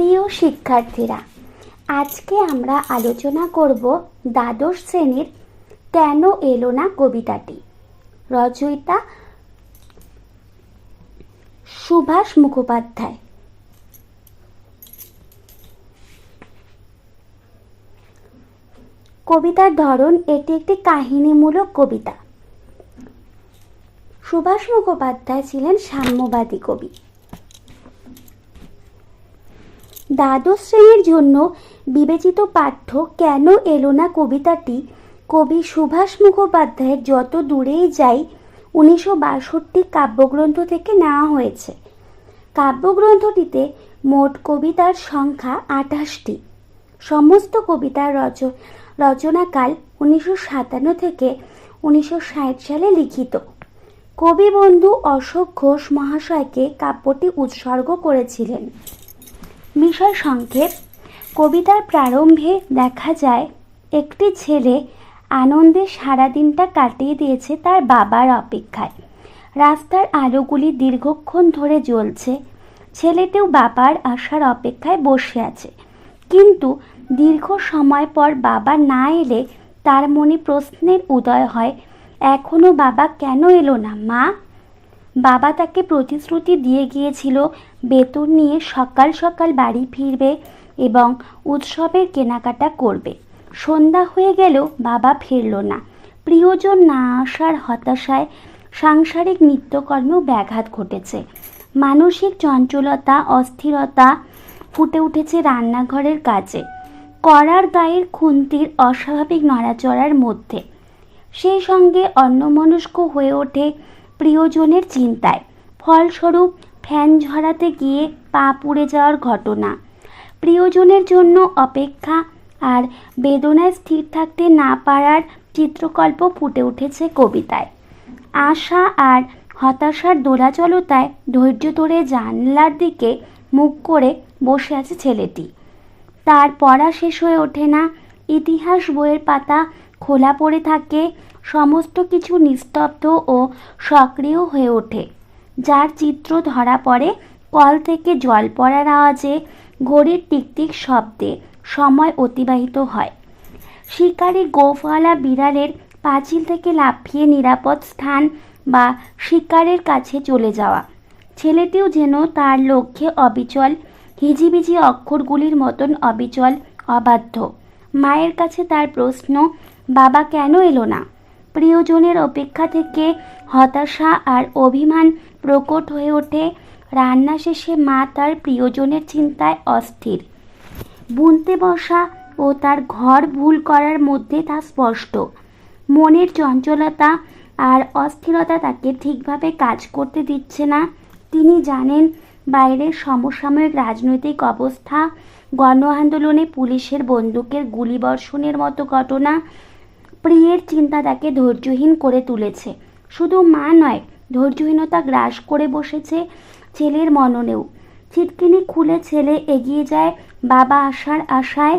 প্রিয় শিক্ষার্থীরা, আজকে আমরা আলোচনা করব দ্বাদশ শ্রেণির কেন এলো না কবিতাটি। রচয়িতা সুভাষ মুখোপাধ্যায়। কবিতার ধরন, এটি একটি কাহিনীমূলক কবিতা। সুভাষ মুখোপাধ্যায় ছিলেন সাম্যবাদী কবি। দ্বাদশ শ্রেণির জন্য বিবেচিত পাঠ্য কেন এলো না কবিতাটি? কবি সুভাষ মুখোপাধ্যায়ের যত দূরেই যাই, উনিশশো বাষট্টি কাব্যগ্রন্থ থেকে নেওয়া হয়েছে। কাব্যগ্রন্থটিতে মোট কবিতার সংখ্যা আঠাশটি। সমস্ত কবিতার রচ, রচনাকাল উনিশশো সাতান্ন থেকে উনিশশো ষাট সালে লিখিত। কবি বন্ধু অশোক ঘোষ মহাশয়কে কাব্যটি উৎসর্গ করেছিলেন। বিষয় সংক্ষেপ কবিতার প্রারম্ভে দেখা যায়, একটি ছেলে আনন্দে সারাদিনটা কাটিয়ে দিয়েছে তার বাবার অপেক্ষায়। রাস্তার আলোগুলি দীর্ঘক্ষণ ধরে জ্বলছে। ছেলেটিও বাবার আসার অপেক্ষায় বসে আছে। কিন্তু দীর্ঘ সময় পর বাবা না এলে তার মনে প্রশ্নের উদয় হয় এখনও বাবা কেন এলো না, মা? বাবা তাকে প্রতিশ্রুতি দিয়ে গিয়েছিল, বেতন নিয়ে সকাল সকাল বাড়ি ফিরবে এবং উৎসবের কেনাকাটা করবে। সন্ধ্যা হয়ে গেলেও বাবা ফিরল না। প্রিয়জন না আসার হতাশায় সাংসারিক নিত্যকর্মেও ব্যাঘাত ঘটেছে। মানসিক চঞ্চলতা, অস্থিরতা ফুটে উঠেছে রান্নাঘরের কাজে। করার গায়ের খুন্তির অস্বাভাবিক নড়াচড়ার মধ্যে। সেই সঙ্গে অন্যমনস্ক হয়ে ওঠে প্রিয়জনের চিন্তায়। ফলস্বরূপ, ফ্যান ঝরাতে গিয়ে পা পুড়ে যাওয়ার ঘটনা। প্রিয়জনের জন্য অপেক্ষা আর বেদনায় স্থির থাকতে না পারার চিত্রকল্প ফুটে উঠেছে কবিতায়। আশা আর হতাশার দোলাচলতায় ধৈর্য ধরে জানলার দিকে মুখ করে বসে আছে ছেলেটি। তার পড়া শেষ হয়ে ওঠে না, ইতিহাস বইয়ের পাতা খোলা পড়ে থাকে, সমস্ত কিছু নিস্তব্ধ ও সক্রিয় হয়ে ওঠে। যার চিত্র ধরা পড়ে কল থেকে জল পড়ার আওয়াজে, ঘড়ির টিকটিক শব্দে সময় অতিবাহিত হয়। শিকারী গোফওয়ালা বিড়ালের পাঁচিল থেকে লাফিয়ে নিরাপদ স্থান বা শিকারের কাছে চলে যাওয়া। ছেলেটিও যেন তার লক্ষ্যে অবিচল, হিজিবিজি অক্ষরগুলির মতন অবিচল, অবাধ্য। মায়ের কাছে তার প্রশ্ন বাবা কেন এলো না? প্রিয়জনের অপেক্ষা থেকে হতাশা আর অভিমান প্রকট হয়ে ওঠে। রান্না শেষে মা তার প্রিয়জনের চিন্তায় অস্থির। বুনতে বসা ও তার ঘর ভুল করার মধ্যে তা স্পষ্ট। মনের চঞ্চলতা আর অস্থিরতা তাকে ঠিকভাবে কাজ করতে দিচ্ছে না। তিনি জানেন, বাইরের সমসাময়িক রাজনৈতিক অবস্থা গণ আন্দোলনে পুলিশের বন্দুকের গুলিবর্ষণের মতো ঘটনা প্রিয়ের চিন্তা তাকে ধৈর্যহীন করে তুলেছে। শুধু মা নয়, ধৈর্যহীনতা গ্রাস করে বসেছে ছেলের মননেও। ছিটকিনি খুলে ছেলে এগিয়ে যায় বাবা আসার আশায়,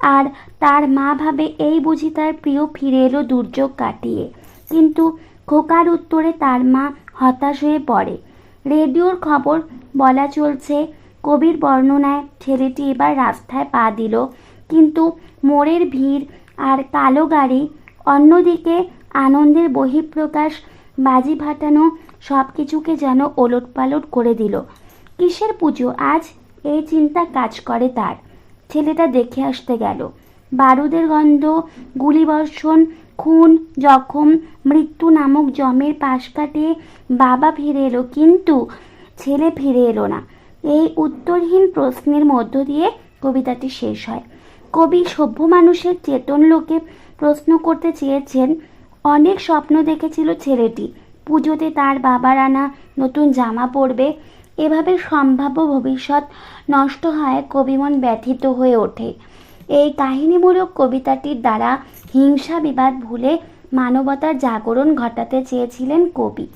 আর তার মা ভাবে এই বুঝি তার প্রিয় ফিরে এলো দুর্যোগ কাটিয়ে। কিন্তু খোকার উত্তরে তার মা হতাশ হয়ে পড়ে। রেডিওর খবর বলা চলছে, কবির বর্ণনায় ছেলেটি এবার রাস্তায় পা দিল, কিন্তু মোড়ের ভিড় আর কালো গাড়ি। অন্যদিকে আনন্দের বহিঃপ্রকাশ, বাজি ফাটানো সব কিছুকে যেন ওলটপালট করে দিল। কিসের পুজো? আজ এই চিন্তা কাজ করে তার। ছেলেটা দেখে আসতে গেল। বারুদের গন্ধ, গুলিবর্ষণ, খুন, জখম, মৃত্যু নামক জমের পাশ কাটিয়ে বাবা ফিরে এলো, কিন্তু ছেলে ফিরে এলো না। এই উত্তরহীন প্রশ্নের মধ্য দিয়ে কবিতাটি শেষ হয়। কবি সভ্য মানুষের চেতন লোকে প্রশ্ন করতে চেয়েছেন, অনেক স্বপ্ন দেখেছিল ছেলেটি। পুজোতে তার বাবার আনা নতুন জামা পরবে। এভাবে সম্ভাব্য ভবিষ্যৎ নষ্ট হয় কবিমন ব্যথিত হয়ে ওঠে। এই কাহিনীমূলক কবিতাটির দ্বারা হিংসা বিবাদ ভুলে মানবতার জাগরণ ঘটাতে চেয়েছিলেন কবি।